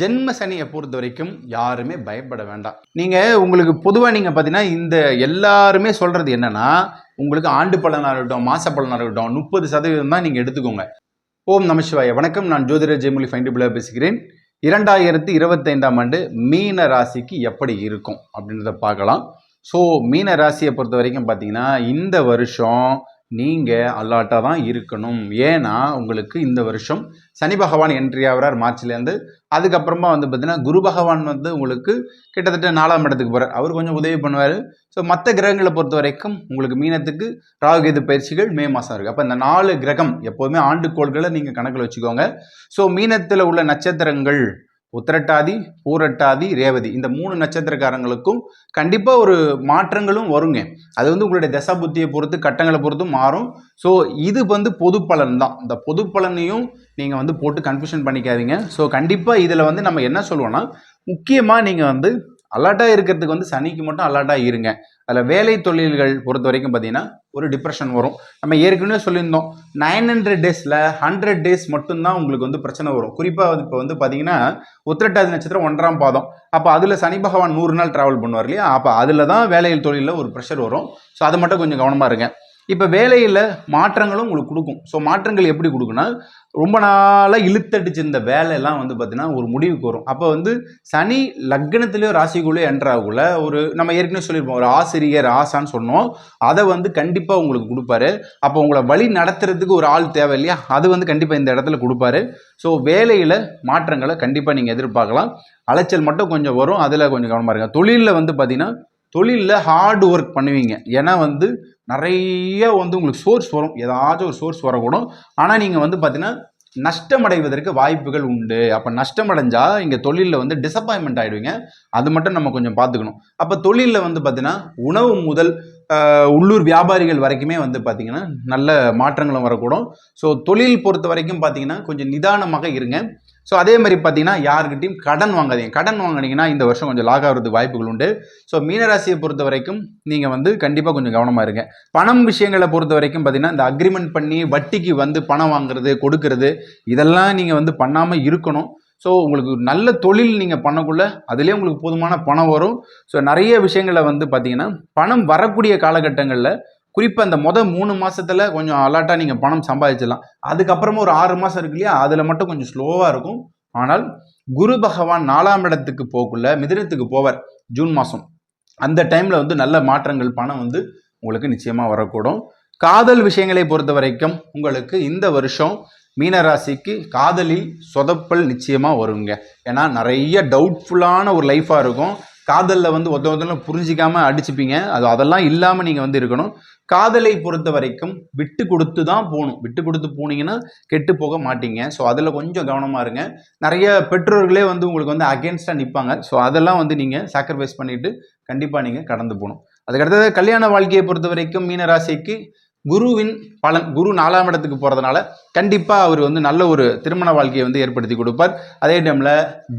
ஜென்ம சனியை பொறுத்த வரைக்கும் யாருமே பயப்பட வேண்டாம். நீங்கள் உங்களுக்கு பொதுவாக நீங்கள் பார்த்தீங்கன்னா இந்த எல்லாருமே சொல்கிறது என்னென்னா உங்களுக்கு ஆண்டு பலனாக இருக்கட்டும் மாச பலனாக இருக்கட்டும் முப்பது சதவீதம் தான் நீங்கள் எடுத்துக்கோங்க. ஓம் நமசிவாய வணக்கம். நான் ஜோதிடர் ஜெயமொழி ஃபைண்டிபிளாக பேசுகிறேன். இரண்டாயிரத்தி இருபத்தைந்தாம் ஆண்டு மீன ராசிக்கு எப்படி இருக்கும் அப்படின்றத பார்க்கலாம். ஸோ மீன ராசியை பொறுத்த வரைக்கும் பார்த்தீங்கன்னா இந்த வருஷம் நீங்கள் அல்லாட்டாக தான் இருக்கணும். ஏன்னா உங்களுக்கு இந்த வருஷம் சனி பகவான் என்ட்ரி ஆகிறார் மார்ச்லேருந்து அதுக்கப்புறமா வந்து பார்த்தீங்கன்னா குரு பகவான் வந்து உங்களுக்கு கிட்டத்தட்ட நாலாம் இடத்துக்கு போகிறார் அவர் கொஞ்சம் உதவி பண்ணுவார். ஸோ மற்ற கிரகங்களை பொறுத்த வரைக்கும் உங்களுக்கு மீனத்துக்கு ராகுகேது பயிற்சிகள் மே மாதம் இருக்குது அப்போ இந்த நாலு கிரகம் எப்போதுமே ஆண்டுக்கோள்களை நீங்கள் கணக்கில் வச்சுக்கோங்க. ஸோ மீனத்தில் உள்ள நட்சத்திரங்கள் உத்திரட்டாதி பூரட்டாதி ரேவதி. இந்த மூணு நட்சத்திரக்காரங்களுக்கும் கண்டிப்பாக ஒரு மாற்றங்களும் வருங்க. அது வந்து உங்களுடைய தசா புத்தியை பொறுத்து கட்டங்களை பொறுத்தும் மாறும். ஸோ இது வந்து பொது பலன் தான் இந்த பொது பலனையும் நீங்கள் வந்து போட்டு கன்ஃபியூஷன் பண்ணிக்காதீங்க. ஸோ கண்டிப்பாக இதில் வந்து நம்ம என்ன சொல்லுவோம்னா முக்கியமாக நீங்கள் வந்து அலர்ட்டாக இருக்கிறதுக்கு வந்து சனிக்கு மட்டும் அலர்ட்டாக இருங்க. அதில் வேலை தொழில்கள் பொறுத்த வரைக்கும் பார்த்தீங்கன்னா ஒரு டிப்ரெஷன் வரும். நம்ம ஏற்கனவே சொல்லியிருந்தோம் நைன் ஹண்ட்ரட் டேஸில் ஹண்ட்ரட் டேஸ் மட்டும்தான் உங்களுக்கு வந்து பிரச்சனை வரும். குறிப்பாக இப்போ வந்து பார்த்தீங்கன்னா உத்திரட்டாதி நட்சத்திரம் ஒன்றாம் பாதம். அப்போ அதில் சனி பகவான் நூறு நாள் ட்ராவல் பண்ணுவார் இல்லையா? அப்போ அதில் தான் வேலையில் தொழிலில் ஒரு ப்ரெஷர் வரும். ஸோ அது மட்டும் கொஞ்சம் கவனமாக இருங்க. இப்போ வேலையில் மாற்றங்களும் உங்களுக்கு கொடுக்கும். ஸோ மாற்றங்கள் எப்படி கொடுக்குன்னா ரொம்ப நாளாக இழுத்தடிச்சு இந்த வேலையெல்லாம் வந்து பார்த்தீங்கன்னா ஒரு முடிவுக்கு வரும். அப்போ வந்து சனி லக்னத்திலேயோ ராசிக்குள்ளேயோ என்ட்ராகுள்ள ஒரு நம்ம ஏற்கனவே சொல்லியிருப்போம் ஒரு ஆசிரியர் ஆசான்னு சொன்னோம். அதை வந்து கண்டிப்பாக உங்களுக்கு கொடுப்பாரு. அப்போ உங்களை வழி நடத்துறதுக்கு ஒரு ஆள் தேவை இல்லையா அது வந்து கண்டிப்பாக இந்த இடத்துல கொடுப்பாரு. ஸோ வேலையில் மாற்றங்களை கண்டிப்பாக நீங்கள் எதிர்பார்க்கலாம். அலைச்சல் மட்டும் கொஞ்சம் வரும். அதில் கொஞ்சம் கவனமாக இருங்க. தொழிலில் வந்து பார்த்தீங்கன்னா தொழிலில் ஹார்ட் ஒர்க் பண்ணுவீங்க. ஏன்னா வந்து நிறைய வந்து உங்களுக்கு சோர்ஸ் வரும். ஏதாச்சும் ஒரு சோர்ஸ் வரக்கூடும். ஆனால் நீங்கள் வந்து பார்த்தீங்கன்னா நஷ்டமடைவதற்கு வாய்ப்புகள் உண்டு. அப்போ நஷ்டமடைஞ்சால் இங்கே தொழிலில் வந்து டிசப்பாயின்மெண்ட் ஆகிடுவீங்க அது மட்டும் நம்ம கொஞ்சம் பார்த்துக்கணும் அப்போ தொழிலில் வந்து பார்த்தீங்கன்னா உணவு முதல் உள்ளூர் வியாபாரிகள் வரைக்குமே வந்து பார்த்தீங்கன்னா நல்ல மாற்றங்களும் வரக்கூடும். ஸோ தொழில் பொறுத்த வரைக்கும் பார்த்தீங்கன்னா கொஞ்சம் நிதானமாக இருங்க. ஸோ அதே மாதிரி பார்த்தீங்கன்னா யாருக்கிட்டையும் கடன் வாங்காதீங்க. கடன் வாங்குனீங்கன்னா இந்த வருஷம் கொஞ்சம் லாக் ஆகிறதுக்கு வாய்ப்புகள் உண்டு. ஸோ மீனராசியை பொறுத்த வரைக்கும் நீங்கள் வந்து கண்டிப்பாக கொஞ்சம் கவனமாக இருங்க. பணம் விஷயங்களை பொறுத்த வரைக்கும் பார்த்தீங்கன்னா இந்த அக்ரிமெண்ட் பண்ணி வட்டிக்கு வந்து பணம் வாங்குறது கொடுக்கறது இதெல்லாம் நீங்கள் வந்து பண்ணாமல் இருக்கணும். ஸோ உங்களுக்கு நல்ல தொழில் நீங்கள் பண்ணக்குள்ள அதுலேயே உங்களுக்கு போதுமான பணம் வரும். ஸோ நிறைய விஷயங்களை வந்து பார்த்தீங்கன்னா பணம் வரக்கூடிய காலகட்டங்களில் குறிப்பாக அந்த மொதல் மூணு மாதத்தில் கொஞ்சம் அலர்ட்டாக நீங்கள் பணம் சம்பாதிச்சிடலாம். அதுக்கப்புறமா ஒரு ஆறு மாதம் இருக்கு இல்லையா? அதில் மட்டும் கொஞ்சம் ஸ்லோவாக இருக்கும். ஆனால் குரு பகவான் நாலாம் இடத்துக்கு போக்குள்ள மிதினத்துக்கு போவார் ஜூன் மாதம் அந்த டைமில் வந்து நல்ல மாற்றங்கள் பணம் வந்து உங்களுக்கு நிச்சயமாக வரக்கூடும். காதல் விஷயங்களை பொறுத்த வரைக்கும் உங்களுக்கு இந்த வருஷம் மீனராசிக்கு காதலி சொதப்பல் நிச்சயமாக வருங்க. ஏன்னா நிறைய டவுட்ஃபுல்லான ஒரு லைஃப்பாக இருக்கும். காதலில் வந்து ஒருத்த ஒருத்தவங்களும் புரிஞ்சிக்காமல் அடிச்சுப்பீங்க. அது அதெல்லாம் இல்லாமல் நீங்கள் வந்து இருக்கணும். காதலை பொறுத்த வரைக்கும் விட்டு கொடுத்து தான் போகணும். விட்டு கொடுத்து போனீங்கன்னா கெட்டு போக மாட்டீங்க. ஸோ அதில் கொஞ்சம் கவனமாக இருங்க. நிறைய பெற்றோர்களே வந்து உங்களுக்கு வந்து அகேன்ஸ்டாக நிற்பாங்க ஸோ அதெல்லாம் வந்து நீங்கள் சாக்ரிஃபைஸ் பண்ணிவிட்டு கண்டிப்பாக நீங்கள் கடந்து போகணும். அதுக்கடுத்தது கல்யாண வாழ்க்கையை பொறுத்த வரைக்கும் மீனராசிக்கு குருவின் பலன் குரு நாலாம் இடத்துக்கு போகிறதுனால கண்டிப்பாக அவர் வந்து நல்ல ஒரு திருமண வாழ்க்கையை வந்து ஏற்படுத்தி கொடுப்பார். அதே டைமில்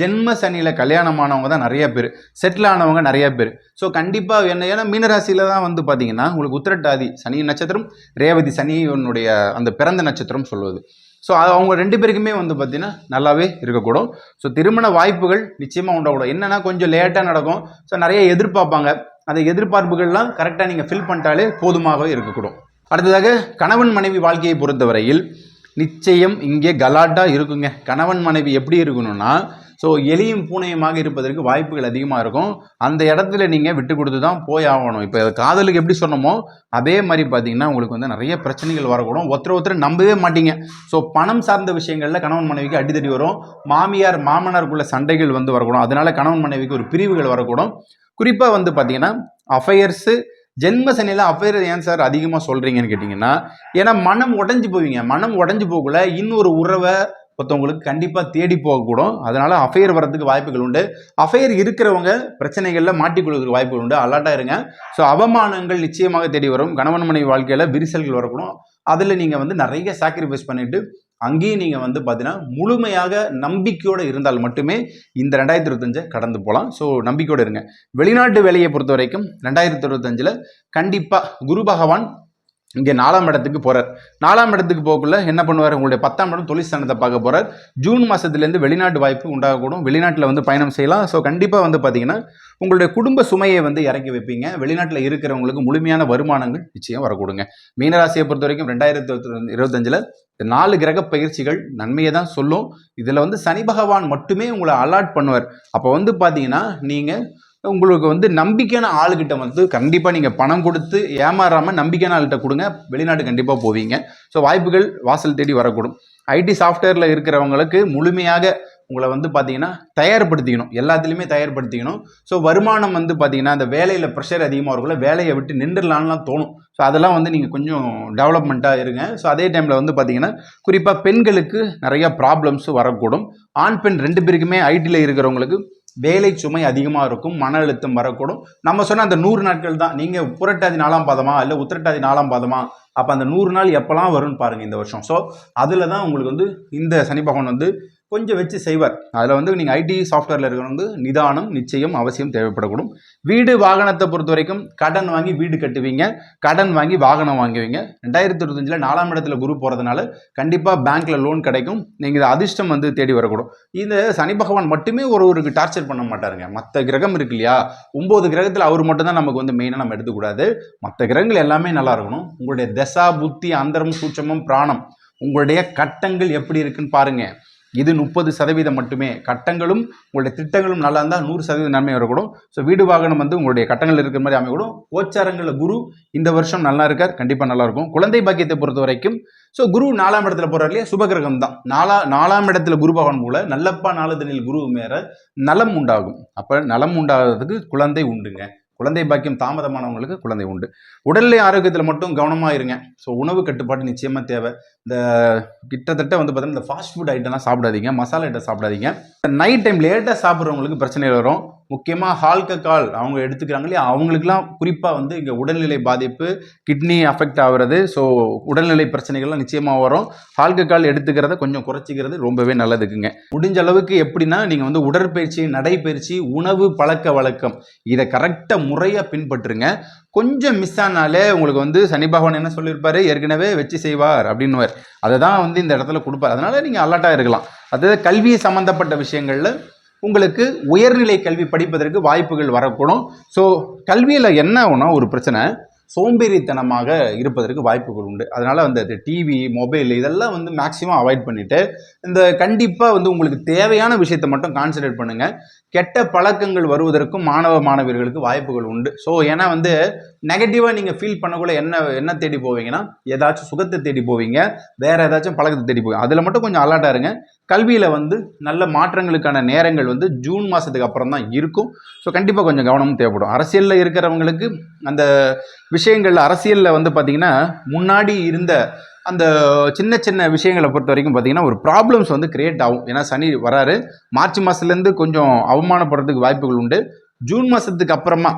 ஜென்ம சனியில் கல்யாணமானவங்க தான் நிறைய பேர். செட்டில் ஆனவங்க நிறைய பேர். ஸோ கண்டிப்பாக என்ன ஏன்னா மீனராசியில் தான் வந்து பார்த்தீங்கன்னா உங்களுக்கு உத்திரட்டாதி சனி நட்சத்திரம் ரேவதி சனியினுடைய அந்த பிறந்த நட்சத்திரம் சொல்லுவது. ஸோ அவங்க ரெண்டு பேருக்குமே வந்து பார்த்திங்கன்னா நல்லாவே இருக்கக்கூடும். ஸோ திருமண வாய்ப்புகள் நிச்சயமாக உண்டாகக்கூடும் என்னென்னா கொஞ்சம் லேட்டாக நடக்கும். ஸோ நிறைய எதிர்பார்ப்பாங்க. அந்த எதிர்பார்ப்புகள்லாம் கரெக்டாக நீங்கள் ஃபில் பண்ணிட்டாலே போதுமாகவே இருக்கக்கூடும். அடுத்ததாக கணவன் மனைவி வாழ்க்கையை பொறுத்தவரையில் நிச்சயம் இங்கே கலாட்டாக இருக்குங்க. கணவன் மனைவி எப்படி இருக்கணும்னா ஸோ எலியும் பூனையுமாக இருப்பதற்கு வாய்ப்புகள் அதிகமாக இருக்கும். அந்த இடத்துல நீங்கள் விட்டு கொடுத்து தான் போய் ஆகணும். இப்போ காதலுக்கு எப்படி சொன்னோமோ அதே மாதிரி பார்த்தீங்கன்னா உங்களுக்கு வந்து நிறைய பிரச்சனைகள் வரக்கூடும். ஒருத்தர் ஒருத்தர் நம்பவே மாட்டீங்க. ஸோ பணம் சார்ந்த விஷயங்களில் கணவன் மனைவிக்கு அடித்தடி வரும். மாமியார் மாமனாருக்குள்ள சண்டைகள் வந்து வரக்கூடும். அதனால கணவன் மனைவிக்கு ஒரு பிரிவுகள் வரக்கூடும். குறிப்பாக வந்து பார்த்தீங்கன்னா அஃபையர்ஸு ஜென்ம சனியில் அஃபையர் ஏன் சார் அதிகமாக சொல்கிறீங்கன்னு கேட்டிங்கன்னா ஏன்னா மனம் உடஞ்சி போவீங்க. மனம் உடஞ்சி போகக்குள்ள இன்னொரு உறவை ஒருத்தவங்களுக்கு கண்டிப்பாக தேடி போகக்கூடும். அதனால் அஃபையர் வரதுக்கு வாய்ப்புகள் உண்டு. அஃபையர் இருக்கிறவங்க பிரச்சனைகளில் மாட்டிக்கொள்வதற்கு வாய்ப்புகள் உண்டு. அலர்ட்டாக இருங்க. ஸோ அவமானங்கள் நிச்சயமாக தேடி வரும். கணவன் மனைவி வாழ்க்கையில் விரிசல்கள் வரக்கூடும். அதில் நீங்கள் வந்து நிறைய சாக்ரிஃபைஸ் பண்ணிவிட்டு அங்கேயும் நீங்கள் வந்து பார்த்தீங்கன்னா முழுமையாக நம்பிக்கையோடு இருந்தால் மட்டுமே இந்த ரெண்டாயிரத்தி இருபத்தஞ்சை கடந்து போகலாம். ஸோ நம்பிக்கையோடு இருங்க. வெளிநாட்டு வேலையை பொறுத்த வரைக்கும் ரெண்டாயிரத்தி இருபத்தஞ்சில் கண்டிப்பாக குரு பகவான் இங்கே நாலாம் இடத்துக்கு போகிறார் நாலாம் இடத்துக்கு போகக்குள்ள என்ன பண்ணுவார்? உங்களுடைய பத்தாம் இடம் தொழில் ஸ்தானத்தை பார்க்க போகிறார் ஜூன் மாதத்துலேருந்து வெளிநாட்டு வாய்ப்பு உண்டாகக்கூடும். வெளிநாட்டில் வந்து பயணம் செய்யலாம். ஸோ கண்டிப்பாக வந்து பார்த்தீங்கன்னா உங்களுடைய குடும்ப சுமையை வந்து இறக்கி வைப்பீங்க. வெளிநாட்டில் இருக்கிறவங்களுக்கு முழுமையான வருமானங்கள் நிச்சயம் வரக்கூடுங்க. மீனராசியை பொறுத்த வரைக்கும் ரெண்டாயிரத்தி இருபத்தஞ்சில் நாலு கிரக பயிற்சிகள் நன்மையை தான் சொல்லும். இதில் வந்து சனி பகவான் மட்டுமே உங்களை அலாட் பண்ணுவார். அப்போ வந்து பார்த்தீங்கன்னா நீங்கள் உங்களுக்கு வந்து நம்பிக்கையான ஆளுகிட்ட வந்து கண்டிப்பாக நீங்கள் பணம் கொடுத்து ஏமாறாமல் நம்பிக்கையான ஆள்கிட்ட கொடுங்க. வெளிநாடு கண்டிப்பாக போவீங்க. ஸோ வாய்ப்புகள் வாசல் தேடி வரக்கூடும். ஐடி சாஃப்ட்வேரில் இருக்கிறவங்களுக்கு முழுமையாக உங்களை வந்து பார்த்தீங்கன்னா தயார்படுத்திக்கணும். எல்லாத்துலேயுமே தயார்படுத்திக்கணும். ஸோ வருமானம் வந்து பார்த்தீங்கன்னா அந்த வேலையில் ப்ரெஷர் அதிகமாக இருக்குள்ள வேலையை விட்டு நின்றுலான்லாம் தோணும். ஸோ அதெல்லாம் வந்து நீங்கள் கொஞ்சம் டெவலப்மெண்ட்டாக இருங்க. ஸோ அதே டைமில் வந்து பார்த்தீங்கன்னா குறிப்பாக பெண்களுக்கு நிறையா ப்ராப்ளம்ஸ் வரக்கூடும். ஆண் பெண் ரெண்டு பேருக்குமே ஐடியில் இருக்கிறவங்களுக்கு வேலை சுமை அதிகமாக இருக்கும் மன அழுத்தம் வரக்கூடும். நம்ம சொன்ன அந்த நூறு நாட்கள் தான். நீங்கள் புரட்டாதி நாலாம் பாதமா இல்லை உத்திரட்டாதி நாலாம் பாதமா அப்போ அந்த நூறு நாள் எப்போல்லாம் வரும்னு பாருங்கள் இந்த வருஷம். ஸோ அதில் தான் உங்களுக்கு வந்து இந்த சனி பகவான் வந்து கொஞ்சம் வச்சு செய்வார். அதில் வந்து நீங்கள் ஐடி சாஃப்ட்வேரில் இருக்கிறவங்க வந்து நிதானம் நிச்சயம் அவசியம் தேவைப்படக்கூடும். வீடு வாகனத்தை பொறுத்த வரைக்கும் கடன் வாங்கி வீடு கட்டுவீங்க. கடன் வாங்கி வாகனம் வாங்குவீங்க. ரெண்டாயிரத்தி இருபத்தஞ்சில் நாலாம் இடத்துல குரு போகிறதுனால கண்டிப்பாக பேங்க்கில் லோன் கிடைக்கும். நீங்கள் அதிர்ஷ்டம் வந்து தேடி வரக்கூடும். இந்த சனி பகவான் மட்டுமே ஒருவருக்கு டார்ச்சர் பண்ண மாட்டாருங்க. மற்ற கிரகம் இருக்கு இல்லையா? ஒம்பது கிரகத்தில் அவர் மட்டும்தான் நமக்கு வந்து மெயினாக நம்ம எடுத்துக்கூடாது. மற்ற கிரகங்கள் எல்லாமே நல்லா இருக்கணும். உங்களுடைய தசா புத்தி அந்தரம் சூட்சமம் பிராணம் உங்களுடைய கட்டங்கள் எப்படி இருக்குன்னு பாருங்கள் இது முப்பது சதவீதம் மட்டுமே. கட்டங்களும் உங்களுடைய திட்டங்களும் நல்லா இருந்தால் நூறு சதவீதம் நன்மை வரக்கூடும். ஸோ வீடு வாகனம் வந்து உங்களுடைய கட்டங்கள் இருக்கிற மாதிரி அமைக்கூடும் கோச்சாரங்களில் குரு இந்த வருஷம் நல்லா இருக்கார். கண்டிப்பாக நல்லா இருக்கும். குழந்தை பாக்கியத்தை பொறுத்த வரைக்கும் ஸோ குரு நாலாம் இடத்துல போகிறார் இல்லையா? சுபகிரகம் தான். நாலா நாலாம் இடத்துல குரு பகவான் போல நல்லப்பா நாளுதனில் குரு மேற நலம் உண்டாகும். அப்போ நலம் உண்டாகிறதுக்கு குழந்தை உண்டுங்க. குழந்தை பாக்கியம் தாமதமானவங்களுக்கு குழந்தை உண்டு. உடல்நிலை ஆரோக்கியத்தில் மட்டும் கவனமாக இருங்க. ஸோ உணவு கட்டுப்பாடு நிச்சயமாக தேவை. இந்த கிட்டத்தட்ட வந்து பார்த்தீங்கன்னா இந்த ஃபாஸ்ட் ஃபுட் ஐட்டம்லாம் சாப்பிடாதீங்க. மசாலா ஐட்டம் சாப்பிடாதீங்க. நைட் டைம் லேட்டாக சாப்பிட்றவங்களுக்கு பிரச்சனை வரும். முக்கியமாக ஹால்கக்கால் அவங்க எடுத்துக்கிறாங்க இல்லையா? அவங்களுக்குலாம் குறிப்பாக வந்து இங்கே உடல்நிலை பாதிப்பு கிட்னி அஃபெக்ட் ஆகிறது. ஸோ உடல்நிலை பிரச்சனைகள்லாம் நிச்சயமாக வரும். ஹால்கக்கால் எடுத்துக்கிறத கொஞ்சம் குறைச்சிக்கிறது ரொம்பவே நல்லதுக்குங்க. முடிஞ்ச அளவுக்கு எப்படின்னா நீங்கள் வந்து உடற்பயிற்சி நடைப்பயிற்சி உணவு பழக்க வழக்கம் இதை கரெக்டாக முறையாக பின்பற்றுங்க. கொஞ்சம் மிஸ் ஆனாலே உங்களுக்கு வந்து சனி பகவான் என்ன சொல்லியிருப்பாரு? ஏற்கனவே வச்சு செய்வார் அப்படின்னுவார். அதை தான் வந்து இந்த இடத்துல கொடுப்பார். அதனால் நீங்கள் அலர்ட்டாக இருக்கலாம். அதாவது கல்வி சம்மந்தப்பட்ட விஷயங்களில் உங்களுக்கு உயர்நிலை கல்வி படிப்பதற்கு வாய்ப்புகள் வரக்கூடும். ஸோ கல்வியில் என்ன ஆகும்னா ஒரு பிரச்சனை. சோம்பேறித்தனமாக இருப்பதற்கு வாய்ப்புகள் உண்டு. அதனால் வந்து அது டிவி மொபைல் இதெல்லாம் வந்து மேக்ஸிமம் அவாய்ட் பண்ணிவிட்டு இந்த கண்டிப்பாக வந்து உங்களுக்கு தேவையான விஷயத்தை மட்டும் கான்சன்ட்ரேட் பண்ணுங்கள் கெட்ட பழக்கங்கள் வருவதற்கும் மாணவ மாணவியர்களுக்கு வாய்ப்புகள் உண்டு. ஸோ ஏன்னா வந்து நெகட்டிவாக நீங்கள் ஃபீல் பண்ணக்குள்ள என்ன என்ன தேடி போவீங்கன்னா ஏதாச்சும் சுகத்தை தேடி போவீங்க. வேறு ஏதாச்சும் பழக்கத்தை தேடி போவீங்க. அதில் மட்டும் கொஞ்சம் அலர்ட்டாக இருங்க. கல்வியில் வந்து நல்ல மாற்றங்களுக்கான நேரங்கள் வந்து ஜூன் மாதத்துக்கு அப்புறம் தான் இருக்கும். ஸோ கண்டிப்பாக கொஞ்சம் கவனமும் தேவைப்படும். அரசியலில் இருக்கிறவங்களுக்கு அந்த விஷயங்கள் அரசியலில் வந்து பார்த்திங்கன்னா முன்னாடி இருந்த அந்த சின்ன சின்ன விஷயங்களை பொறுத்த வரைக்கும் பார்த்தீங்கன்னா ஒரு ப்ராப்ளம்ஸ் வந்து கிரியேட் ஆகும். ஏன்னா சனி வராரு. மார்ச் மாதத்துலேருந்து கொஞ்சம் அவமானப்படுறதுக்கு வாய்ப்புகள் உண்டு. ஜூன் மாதத்துக்கு அப்புறமா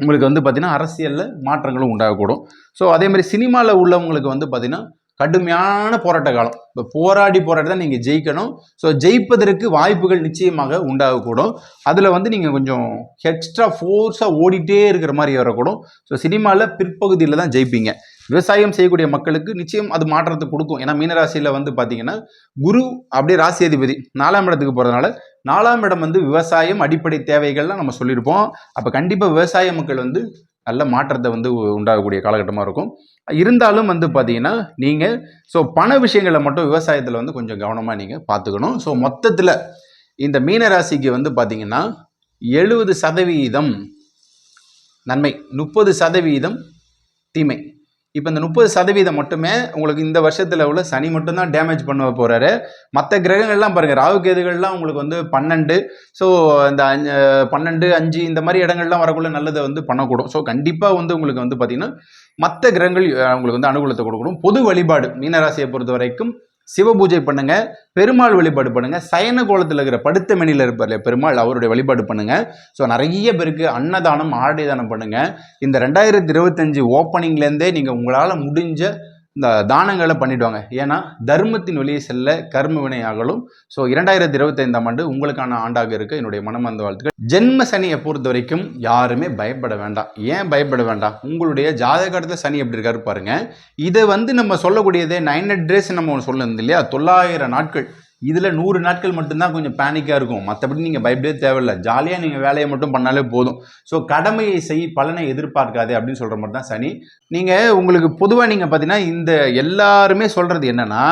உங்களுக்கு வந்து பார்த்திங்கன்னா அரசியலில் மாற்றங்களும் உண்டாகக்கூடும். ஸோ அதே மாதிரி சினிமாவில் உள்ளவங்களுக்கு வந்து பார்த்திங்கன்னா கடுமையான போராட்ட காலம். இப்போ போராடி போராடி தான் நீங்கள் ஜெயிக்கணும். ஸோ ஜெயிப்பதற்கு வாய்ப்புகள் நிச்சயமாக உண்டாகக்கூடும். அதில் வந்து நீங்கள் கொஞ்சம் எக்ஸ்ட்ரா ஃபோர்ஸாக ஓடிட்டே இருக்கிற மாதிரி வரக்கூடும். ஸோ சினிமாவில் பிற்பகுதியில் தான் ஜெயிப்பீங்க. விவசாயம் செய்யக்கூடிய மக்களுக்கு நிச்சயம் அது மாற்றத்தை கொடுக்கும். ஏன்னா மீனராசியில் வந்து பார்த்தீங்கன்னா குரு அப்படியே ராசி அதிபதி நாலாம் இடத்துக்கு போகிறதுனால நாலாம் இடம் வந்து விவசாயம் அடிப்படை தேவைகள்லாம் நம்ம சொல்லியிருப்போம். அப்போ கண்டிப்பாக விவசாய மக்கள் வந்து நல்ல மாற்றத்தை வந்து உண்டாகக்கூடிய காலகட்டமாக இருக்கும். இருந்தாலும் வந்து பார்த்தீங்கன்னா நீங்கள் ஸோ பண விஷயங்களை மட்டும் விவசாயத்தில் வந்து கொஞ்சம் கவனமாக நீங்கள் பார்த்துக்கணும் ஸோ மொத்தத்தில் இந்த மீனராசிக்கு வந்து பார்த்தீங்கன்னா எழுபது சதவீதம் நன்மை முப்பது சதவீதம் தீமை. இப்போ இந்த முப்பது சதவீதம் மட்டுமே உங்களுக்கு இந்த வருஷத்தில் உள்ள சனி மட்டும்தான் டேமேஜ் பண்ண போகிறாரு மற்ற கிரகங்கள்லாம் பாருங்கள் ராகு கேதுகள்லாம் உங்களுக்கு வந்து பன்னெண்டு. ஸோ இந்த அஞ்சு பன்னெண்டு அஞ்சு இந்த மாதிரி இடங்கள்லாம் வரக்குள்ள நல்லதை வந்து பண்ணக்கூடும். ஸோ கண்டிப்பாக வந்து உங்களுக்கு வந்து பார்த்திங்கன்னா மற்ற கிரகங்கள் உங்களுக்கு வந்து அனுகூலத்தை கொடுக்கணும். பொது வழிபாடு மீனராசியை பொறுத்த வரைக்கும் சிவ பூஜை பண்ணுங்க பெருமாள் வழிபாடு பண்ணுங்க சயன கோலத்தில் இருக்கிற படுத்த மணியில் இருப்பார் பெருமாள் அவருடைய வழிபாடு பண்ணுங்க. ஸோ நிறைய பேருக்கு அன்னதானம் ஆடை தானம் பண்ணுங்க. இந்த ரெண்டாயிரத்தி இருபத்தஞ்சு ஓப்பனிங்லேருந்தே நீங்கள் உங்களால் முடிஞ்ச இந்த தானங்களை பண்ணிடுவாங்க. ஏன்னா தர்மத்தின் வழியே செல்ல கர்ம வினையாகலும் ஸோ இரண்டாயிரத்தி இருபத்தைந்தாம் ஆண்டு உங்களுக்கான ஆண்டாக இருக்க என்னுடைய மனமார்ந்த வாழ்த்துக்கள். ஜென்ம சனியை பொறுத்த வரைக்கும் யாருமே பயப்பட வேண்டாம். ஏன் பயப்பட வேண்டாம்? உங்களுடைய ஜாதகத்தில் சனி எப்படி இருக்காரு பாருங்க. இதை வந்து நம்ம சொல்லக்கூடியதே நைன் ஹண்ட்ரட் டேஸ் நம்ம ஒன்று சொல்லுது இல்லையா? தொள்ளாயிரம் நாட்கள். இதில் நூறு நாட்கள் மட்டும்தான் கொஞ்சம் பேனிக்காக இருக்கும். மற்றபடி நீங்கள் பயப்படவே தேவையில்லை. ஜாலியாக நீங்கள் வேலையை மட்டும் பண்ணாலே போதும். ஸோ கடமையை செய் பலனை எதிர்பார்க்காதே அப்படின்னு சொல்கிற மாதிரி தான் சனி. நீங்கள் உங்களுக்கு பொதுவாக நீங்கள் பார்த்தீங்கன்னா இந்த எல்லாருமே சொல்கிறது என்னென்னா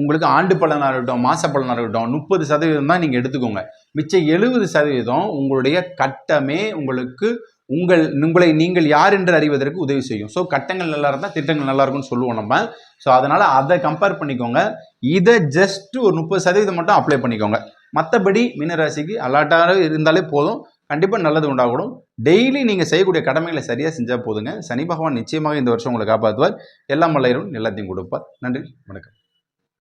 உங்களுக்கு ஆண்டு பலனாக இருக்கட்டும் மாத பலனாக இருக்கட்டும் முப்பது சதவீதம் தான் நீங்கள் எடுத்துக்கோங்க. மிச்சம் எழுபது சதவீதம் உங்களுடைய கட்டமே உங்களுக்கு உங்கள் உங்களை நீங்கள் யார் என்று அறிவதற்கு உதவி செய்யும். ஸோ கட்டங்கள் நல்லா இருந்தால் திட்டங்கள் நல்லா இருக்கும்னு சொல்லுவோம் நம்ம. ஸோ அதனால் அதை கம்பேர் பண்ணிக்கோங்க. இதை ஜஸ்ட் ஒரு முப்பது சதவீதம் மட்டும் அப்ளை பண்ணிக்கோங்க. மற்றபடி மீனராசிக்கு அலாட்டாக இருந்தாலே போதும். கண்டிப்பாக நல்லது உண்டாகணும். டெய்லி நீங்கள் செய்யக்கூடிய கடமைகளை சரியாக செஞ்சால் போதுங்க. சனி பகவான் நிச்சயமாக இந்த வருஷம் உங்களை காப்பாற்றுவார். எல்லாம் மலையரும் எல்லாத்தையும் கொடுப்பார். நன்றி வணக்கம்.